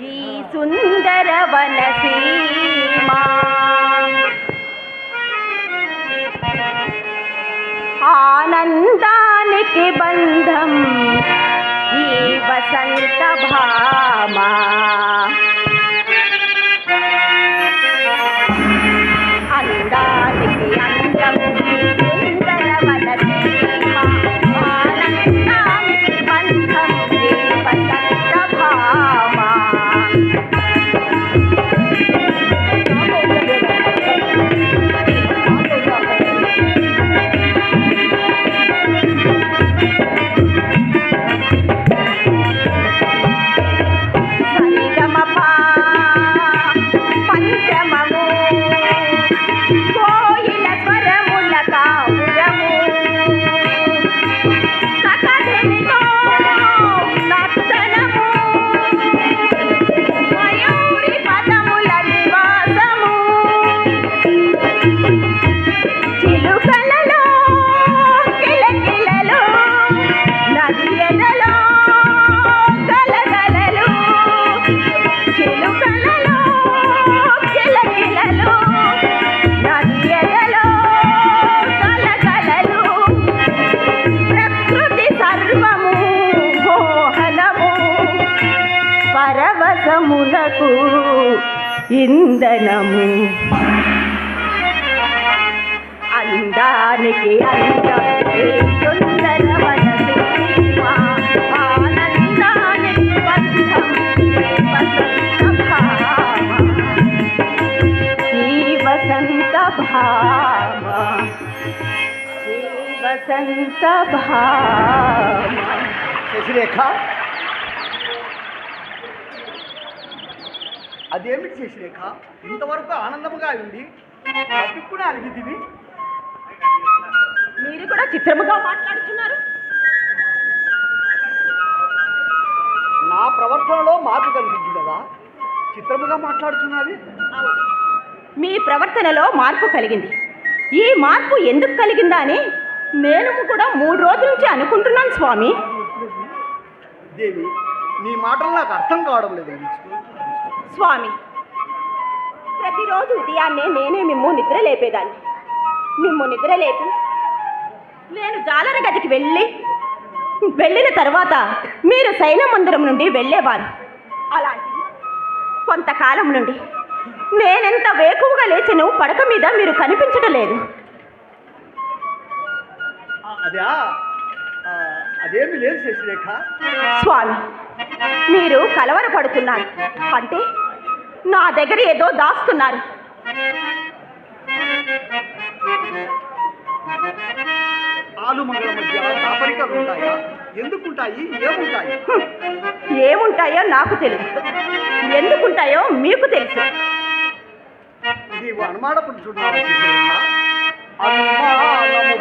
ఈ సుందర వనసీమా ఆనందానికి బంధం. పరవశములకు ఇంధనము. అందానికి అందం ఈ సుందర వసంత భామ. శశిరేఖ. అదేమిటి శశిరేఖ ఇంతవరకు ఆనందముగా ఉంది ఇప్పుడు అలిగిదివి మీరు కూడా చిత్రముగా మాట్లాడుతున్నారు. నా ప్రవర్తనలో మార్పు కనిపించింది? కదా చిత్రముగా మాట్లాడుతున్నది. మీ ప్రవర్తనలో మార్పు కలిగింది. ఈ మార్పు ఎందుకు కలిగిందా అని నేను కూడా మూడు రోజుల నుంచి అనుకుంటున్నాను స్వామి. దేవి నీ మాటలు నాకు అర్థం కావడం లేదు స్వామి ప్రతిరోజు ఉదయాన్నే నేనే మిమ్ము నిద్ర లేపేదాన్ని. మిమ్ము నిద్ర లేపి నేను జాలర గదికి వెళ్ళి వెళ్ళిన తర్వాత మీరు సైన మందిరం నుండి వెళ్ళేవారు. అలాంటిది కొంతకాలం నుండి నేనెంత వేకువగా లేచను పడక మీద మీరు కనిపించడం లేదు అదా ఆ, అదేమి లేదు శశిరేఖ. స్వామి మీరు కలవరపడుతున్నారు. అంటే నా దగ్గర ఏదో దాస్తున్నారు. ఏముంటాయి? నాకు తెలుసు. ఎందుకుంటాయో మీకు తెలుసు. నీవు అనుమానపడుతున్నావు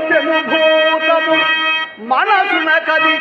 శశిరేఖ అనుమానము మనసున కది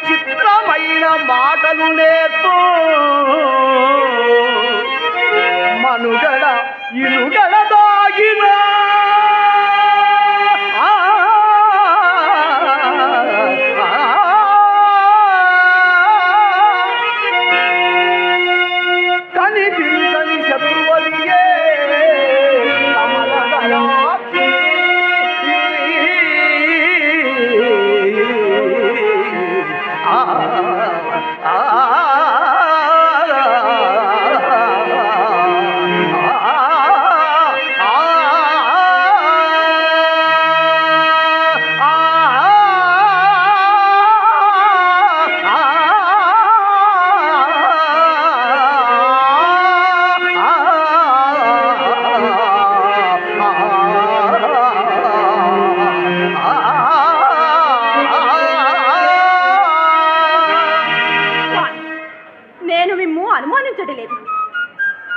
చూడలేదు లేదు.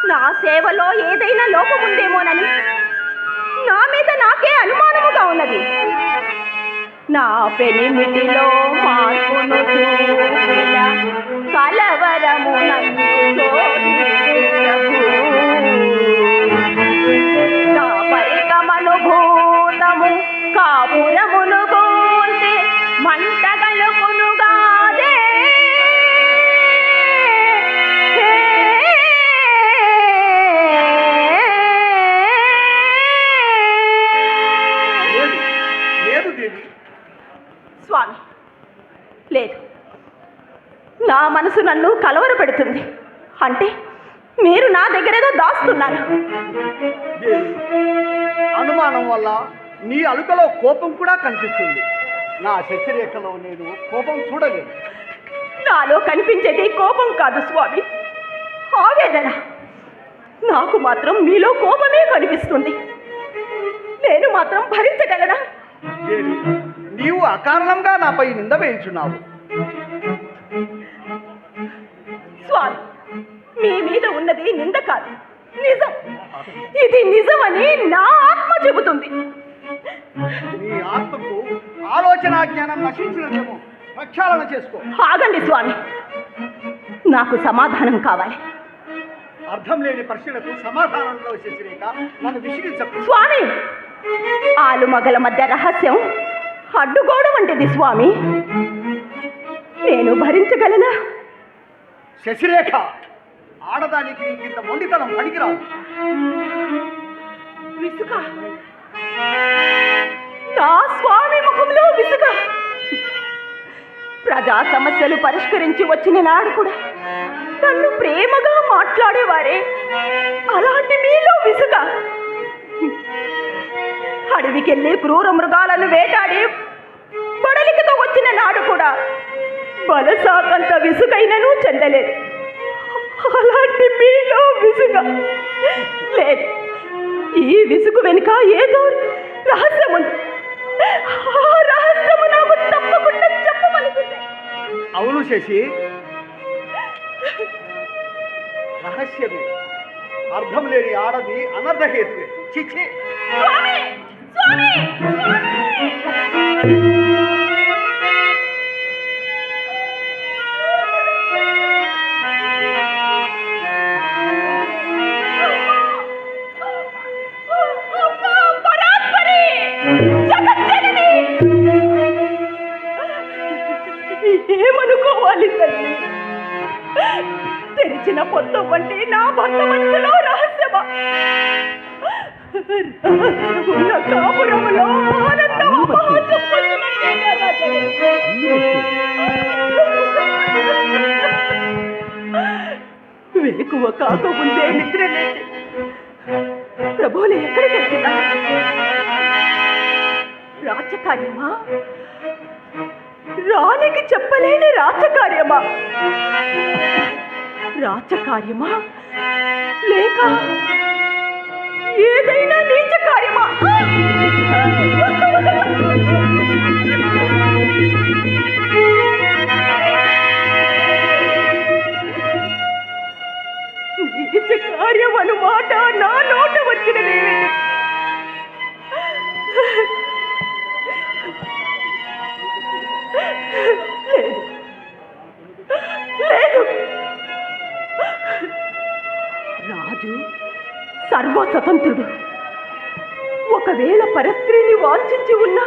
నా సేవలో ఏదైనా లోపం ఉందేమోనని నా మీద నాకే అనుమానముగా ఉన్నది. నా పెనిమిటిలో మార్పును కలవరము నన్ను నన్ను కలవరపెడుతుంది. అంటే మీరు నా దగ్గరేదో దాస్తున్నారు. అనుమానం వల్ల నీ అలుకలో కోపం కూడా కనిపిస్తుంది. నా శశిరేఖలో నేను కోపం చూడలేను నాలో కనిపించేది కోపం కాదు స్వామి. ఆవేదన. నాకు మాత్రం మీలో కోపమే కనిపిస్తుంది. నేను మాత్రం భరించగలనా? దేవి నీవు అకారణంగా నాపై నింద వేయించున్నావు. మీద ఉన్నది నింద కాదు. నిజం. ఇది నిజమని నా ఆత్మ చెబుతుంది. నీ ఆత్మకు ఆలోచన జ్ఞానం నశించినదేమో. ప్రక్షాళన చేసుకో. ఆగండి స్వామి. నాకు సమాధానం కావాలి. అర్థం లేని ప్రశ్నలకు సమాధానంలో శశిరేఖ నన్ను విసిగించకు. స్వామి! ఆలు మగల మధ్య రహస్యం అడ్డుగోడ వంటిది స్వామి. నేను భరించగలనా? శశిరేఖ! ఆడదానికి ఇంత మొండితనం పనికిరావు విసుక. నా స్వామి ముఖంలో విసుక. ప్రజా సమస్యలు పరిష్కరించి వచ్చిన నాడు కూడా నన్ను ప్రేమగా మాట్లాడేవారే. అలాంటి మీలో విసుక. అడవికెళ్ళి క్రూర మృగాలను వేటాడి బడలికతో వచ్చిన నాడు కూడా బలసాకంత విసుగైనను చెందలేదు. అలాంటి మీలో విసుగ. లేదు ఈ విసుగు వెనుక ఏదో రహస్యం ఉంది ఆ రహస్యము నాకు తప్పకుండా చెప్పమనుకుంది అవును శశి. రహస్యమే. అర్థం లేని ఆడది అనర్ధహేతువే. చిచ్చి స్వామి! స్వామి! తెరిచిన పొత్తం అంటే నా భర్త మనసులో రహస్యమా? రహస్యమున్న కాపురములో ఆనందం అపహాస్యం కాకముందే నిద్ర లేచి ప్రభువులు ఎక్కడికి వెళ్తున్నా రాజకార్యమా? రాణికి చెప్పలేని రాజకార్యమా? రాచకార్యమా లేక ఏదైనా నీచ కార్యమా నీచ కార్యం అన్నమాట నా నోట వచ్చిన లేదు రాజు సర్వస్వతంత్రుడు. ఒకవేళ పరస్త్రీని వాంఛించి ఉన్నా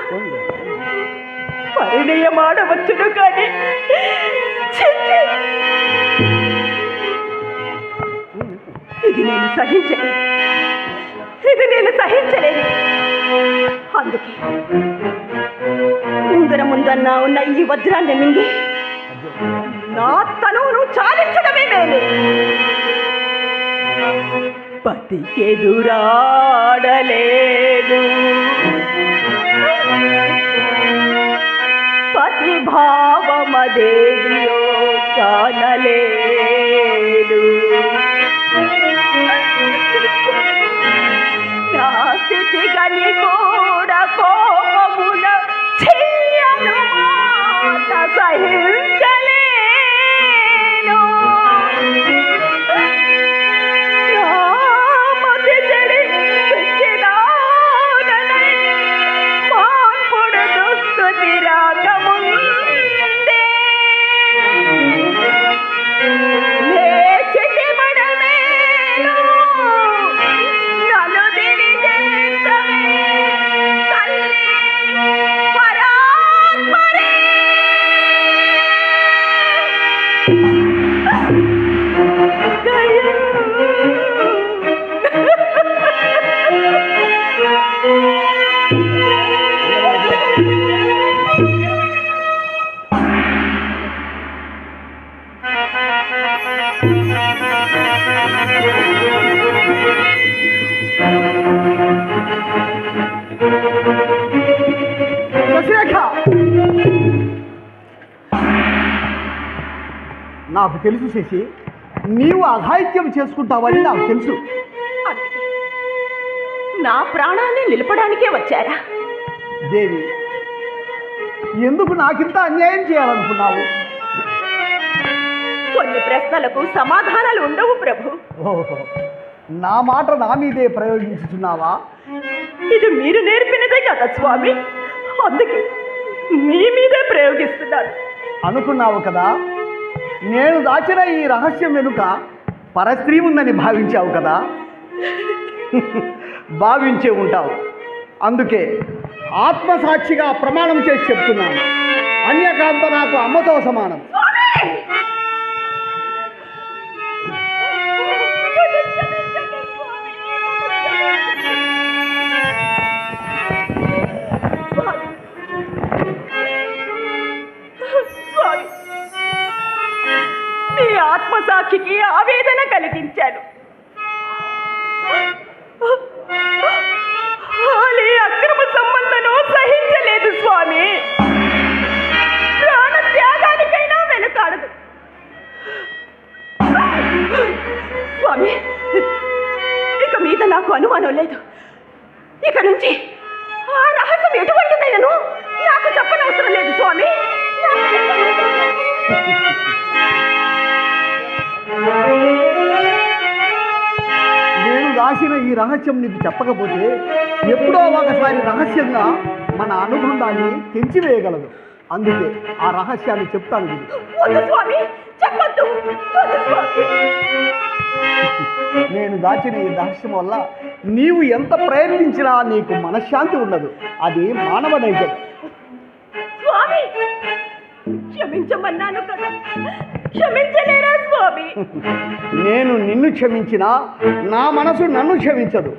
పరిణయమాడవచ్చును కానీ ఇది నేను సహించలేదు ఇది నేను సహించలేదు అందుకే ముందర ముందన్నా ఉన్న ఈ వజ్రాన్ని మింగి నా తనువును చాలించడమే మేలు. పతికెదురాడలేదు. పతి భావమదేవియో కానలేదు. నా స్థితి కని కూడా కోపమున చెయ్యను మాట నాకు తెలుసు శశి. నీవు అఘాయిత్యం చేసుకుంటావని నాకు తెలుసు. నా ప్రాణాన్ని నిలపడానికే వచ్చారా? దేవి ఎందుకు నాకింత అన్యాయం చేయాలనుకున్నావు? కొన్ని ప్రశ్నలకు సమాధానాలు ఉండవు ప్రభు. ఓహో నా మాట నా మీదే ప్రయోగించుతున్నావా ఇది మీరు నేర్పినదే కదా స్వామి. అందుకే మీ మీదే ప్రయోగిస్తున్నాను. అనుకున్నావు కదా? నేను దాచిన ఈ రహస్యం వెనుక పరస్త్రీ ఉందని భావించావు కదా? భావించే ఉంటావు. అందుకే ఆత్మసాక్షిగా ప్రమాణం చేసి చెప్తున్నాను. అన్యకాంత నాకు అమ్మతో సమానం. ఆత్మసాక్షికి ఆవేదన కలిగించాను. అక్రమ సంబంధను సహించలేదు స్వామి. ప్రాణ త్యాగానికైనా వెనుకాడదు. స్వామి ఇక మీద నాకు అనుమానం లేదు. ఇక నుంచి ఆ రహస్యం ఎటువంటిదైనను నాకు చెప్పనవసరం లేదు స్వామి. రాసిన ఈ రహస్యం నీకు చెప్పకపోతే ఎప్పుడో ఒకసారి రహస్యంగా మన అనుబంధాన్ని తెంచివేయగలదు. అందుకే ఆ రహస్యాన్ని చెప్తాను స్వామి చెప్పొద్దు. నేను దాచిన ఈ రహస్యం వల్ల నీవు ఎంత ప్రయత్నించినా నీకు మనశ్శాంతి ఉండదు. అది మానవ నైజం. స్వామి క్షమించమన్నాను కదా. క్షమించలేరా స్వామి? నేను నిన్ను క్షమించినా నా మనసు నన్ను క్షమించదు.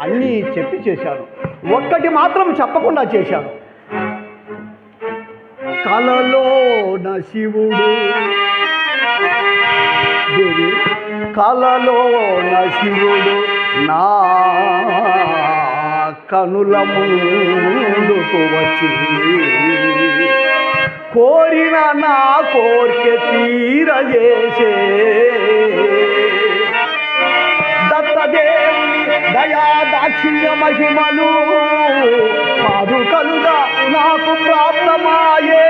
అన్నీ చెప్పి చేశాను. ఒక్కటి మాత్రం చెప్పకుండా చేశాను. కలలోన శివుడు. దేవి కలలోన శివుడు నా కనుల ముందుకు వచ్చి కోరిన నా కోరిక తీరజేసే. దత్తదేవుని దయా దాక్షిణ్య మహిమలు పాదుకలుగా నాకు ప్రాప్తమాయే.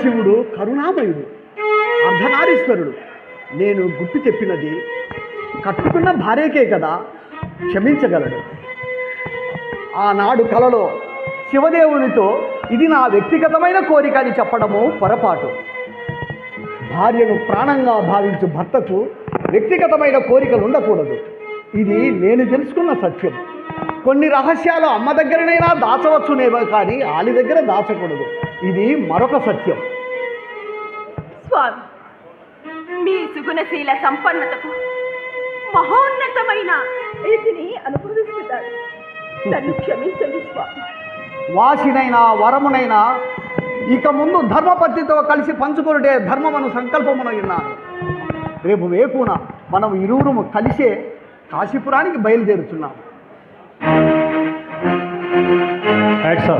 పరమశివుడు కరుణామయుడు అర్ధనారీశ్వరుడు నేను గుర్తు చెప్పినది కట్టుకున్న భార్యకే కదా క్షమించగలడు. ఆనాడు కలలో శివదేవునితో ఇది నా వ్యక్తిగతమైన కోరిక అని చెప్పడము పొరపాటు. భార్యను ప్రాణంగా భావించు భర్తకు వ్యక్తిగతమైన కోరికలు ఉండకూడదు. ఇది నేను తెలుసుకున్న సత్యం. కొన్ని రహస్యాలు అమ్మ దగ్గరనైనా దాచవచ్చునేమో కానీ ఆలి దగ్గర దాచకూడదు. ఇది మరొక సత్యం. స్వామి. మీ సుగుణశీల సంపన్నతకు మహోన్నతమైన ఇదిని అనుభవిస్తున్నాడు నన్ను క్షమించండి స్వామి. వాసినైనా వరమునైనా ఇక ముందు ధర్మపత్నితో కలిసి పంచుకొనుటే ధర్మమను సంకల్పమున విన్నాను రేపు వేకున మనం ఇరువురు కలిసే కాశీపురానికి బయలుదేరుతున్నాం. ఆఫ్